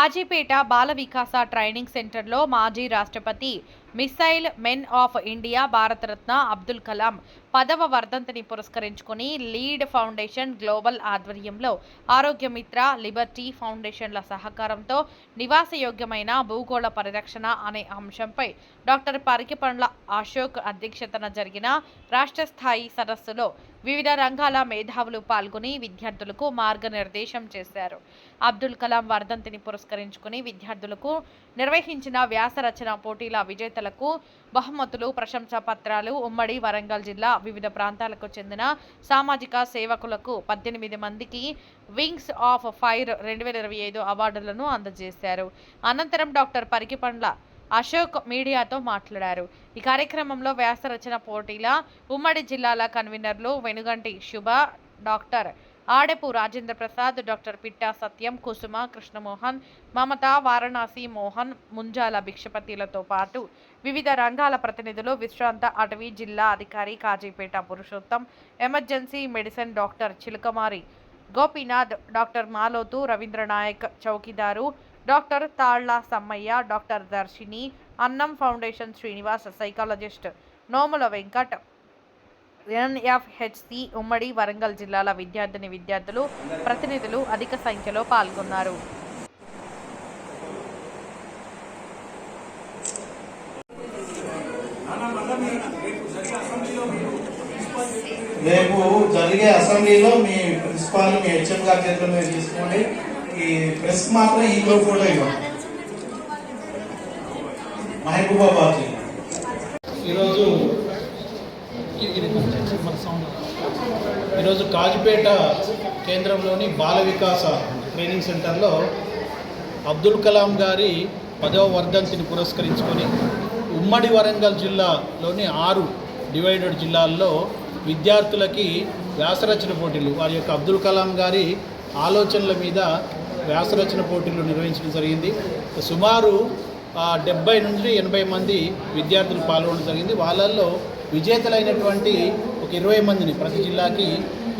కాజీపేట బాల వికాస training సెంటర్లో మాజీ రాష్ట్రపతి missile men of India Bharat Ratna Abdul Kalam పదవ వర్ధంతిని పురస్కరించుకుని లీడ్ ఫౌండేషన్ గ్లోబల్ ఆధ్వర్యంలో ఆరోగ్యమిత్ర లిబర్టీ ఫౌండేషన్ల సహకారంతో నివాసయోగ్యమైన భూగోళ పరిరక్షణ అనే అంశంపై డాక్టర్ పరికిపండ్ల అశోక్ అధ్యక్షతన జరిగిన రాష్ట్ర స్థాయి సదస్సులో వివిధ రంగాల మేధావులు పాల్గొని విద్యార్థులకు మార్గనిర్దేశం చేశారు. అబ్దుల్ కలాం వర్ధంతిని పురస్కరించుకుని విద్యార్థులకు నిర్వహించిన వ్యాస రచన పోటీల విజేతలకు బహుమతులు ప్రశంసా పత్రాలు ఉమ్మడి వరంగల్ జిల్లా వివిధ ప్రాంతాలకు చెందిన సామాజిక సేవకులకు పద్దెనిమిది మందికి వింగ్స్ ఆఫ్ ఫైర్ రెండు వేల ఇరవై ఐదు అవార్డులను అందజేశారు. అనంతరం డాక్టర్ పరికిపండ్ల అశోక్ మీడియాతో మాట్లాడారు. ఈ కార్యక్రమంలో వ్యాస రచన పోటీల ఉమ్మడి జిల్లాల కన్వీనర్లు వెనుగంటి శుభ డాక్టర్ ఆడపు రాజేంద్ర ప్రసాద్ డాక్టర్ పిట్టా సత్యం కుసుమ కృష్ణమోహన్ మమత వారణాసి మోహన్ ముంజాల భిక్షపతిలతో పాటు వివిధ రంగాల ప్రతినిధులు విశ్రాంత అటవీ జిల్లా అధికారి Kazipet Purushottam emergency medicine doctor Chilakamari Gopinath doctor Malothu Ravindranayak chowkidar doctor Talla Sammaiah doctor Darshini Annam foundation Srinivas psychologist Nomula Venkat NFHC ఉమ్మడి వరంగల్ జిల్లాల విద్యార్థిని విద్యార్థులు ప్రతినిధులు అధిక సంఖ్యలో పాల్గొన్నారు. రేపు జరిగే అసెంబ్లీలో మీ ప్రిన్సిపాల్ మీ హెచ్ఎం గారి చేతిలో మీరు తీసుకోండి. ఈ ప్రెస్ మాత్రం ఫోటో ఇవ్వండి. మహబూబాబాద్ ఈరోజు ఈరోజు కాజుపేట కేంద్రంలోని బాల వికాస ట్రైనింగ్ సెంటర్లో అబ్దుల్ కలాం గారి పదవ వర్ధంతిని పురస్కరించుకొని ఉమ్మడి వరంగల్ జిల్లాలోని ఆరు డివైడెడ్ జిల్లాల్లో విద్యార్థులకి వ్యాసరచన పోటీలు వారి యొక్క అబ్దుల్ కలాం గారి ఆలోచనల మీద వ్యాసరచన పోటీలు నిర్వహించడం జరిగింది. సుమారు డెబ్బై నుండి ఎనభై మంది విద్యార్థులు పాల్గొనడం జరిగింది. వాళ్ళల్లో విజేతలైనటువంటి ఒక ఇరవై మందిని ప్రతి జిల్లాకి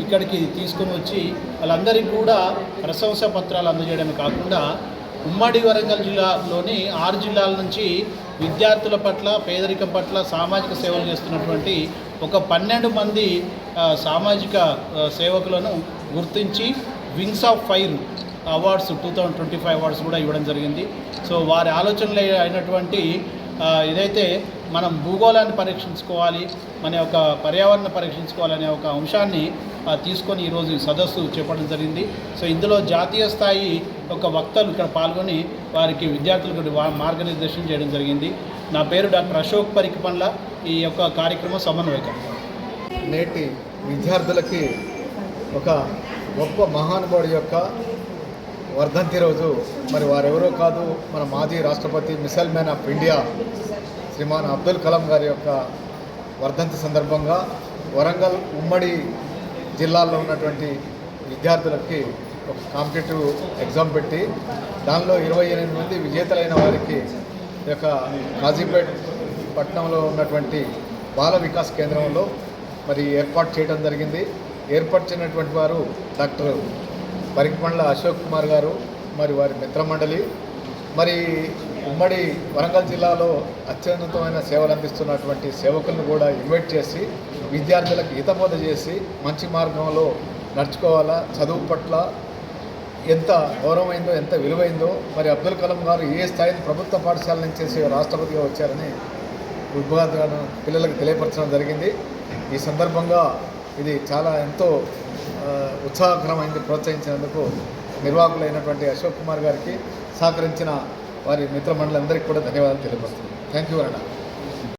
ఇక్కడికి తీసుకొని వచ్చి వాళ్ళందరికీ కూడా ప్రశంసా పత్రాలు అందజేయడమే కాకుండా ఉమ్మడి వరంగల్ జిల్లాలోని ఆరు జిల్లాల నుంచి విద్యార్థుల పట్ల పేదరికం పట్ల సామాజిక సేవలు చేస్తున్నటువంటి ఒక పన్నెండు మంది సామాజిక సేవకులను గుర్తించి wings of fire awards two thousand twenty five awards కూడా ఇవ్వడం జరిగింది. సో వారి ఆలోచనలు అయినటువంటి ఏదైతే మనం భూగోళాన్ని పరీక్షించుకోవాలి మన యొక్క పర్యావరణ పరీక్షించుకోవాలనే ఒక అంశాన్ని తీసుకొని ఈరోజు ఈ సదస్సు చేపట్టడం జరిగింది. సో ఇందులో జాతీయ స్థాయి ఒక వక్తలు ఇక్కడ పాల్గొని వారికి విద్యార్థులకు మార్గనిర్దేశం చేయడం జరిగింది. నా పేరు డాక్టర్ అశోక్ పరికిపండ్ల. ఈ యొక్క కార్యక్రమం సమన్వయకం. నేటి విద్యార్థులకి ఒక గొప్ప మహానుభావుడి యొక్క వర్ధంతి రోజు. మరి వారెవరో కాదు మన మాజీ రాష్ట్రపతి missile man of India Shriman Abdul Kalam గారి యొక్క వర్ధంతి సందర్భంగా వరంగల్ ఉమ్మడి జిల్లాల్లో ఉన్నటువంటి విద్యార్థులకి ఒక కాంపిటేటివ్ ఎగ్జామ్ పెట్టి దానిలో ఇరవై ఎనిమిది మంది విజేతలైన వారికి యొక్క కాజీపేట్ పట్టణంలో ఉన్నటువంటి బాల వికాస్ కేంద్రంలో మరి ఏర్పాటు చేయడం జరిగింది. ఏర్పాటు వారు డాక్టర్ పరికిపండ్ల అశోక్ కుమార్ గారు మరి వారి మిత్రమండలి మరి ఉమ్మడి వరంగల్ జిల్లాలో అత్యున్నతమైన సేవలు అందిస్తున్నటువంటి సేవకులను కూడా ఇన్వైట్ చేసి విద్యార్థులకు హితబోధ చేసి మంచి మార్గంలో నడుచుకోవాలా చదువు పట్ల ఎంత గౌరవమైందో ఎంత విలువైందో మరి అబ్దుల్ కలాం గారు ఏ స్థాయిని ప్రభుత్వ పాఠశాల నుంచి రాష్ట్రపతిగా వచ్చారని విద్యార్థులను పిల్లలకు తెలియపరచడం జరిగింది. ఈ సందర్భంగా ఇది చాలా ఎంతో ఉత్సాహకరమైంది ప్రోత్సహించినందుకు నిర్వాహకులైనటువంటి అశోక్ కుమార్ గారికి సహకరించిన వారి మిత్రమండలందరికీ కూడా ధన్యవాదాలు తెలియపరుస్తున్నాను. థ్యాంక్ యూ అన్న